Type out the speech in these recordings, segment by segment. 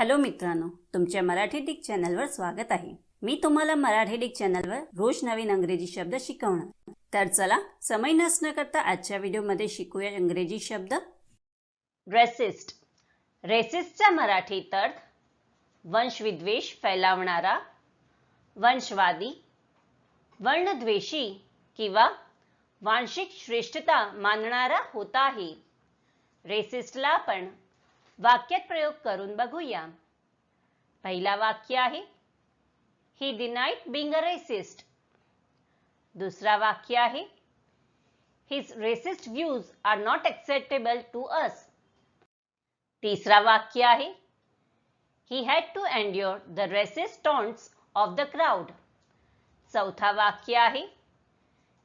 Hello मित्रांनो तुमच्या Marathi Dick चॅनलवर स्वागत आहे. मी तुम्हाला मराठी डिक चॅनलवर रोज नवीन अंग्रेजी शब्द शिकवणार. तर चला समय नसणं करता आजच्या व्हिडिओमध्ये शिकूया इंग्रजी शब्द. रेसिस्ट रेसिस्टचा मराठी अर्थ वंशविद्वेष फैलावणारा वंशवादी वर्णद्वेषी किंवा वांशिक श्रेष्ठता मानणारा होता आहे रेसिस्टला आपण वाक्यात प्रयोग करून बघूया. पहिला वाक्य आहे ही डिनाईट बिंग अ रेसिस्ट दुसरा वाक्य आहे his racist views are not acceptable to us तिसरा वाक्य आहे he had to endure the racist taunts of the crowd चौथा वाक्य आहे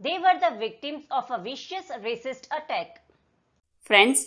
they were the victims of a vicious racist attack friends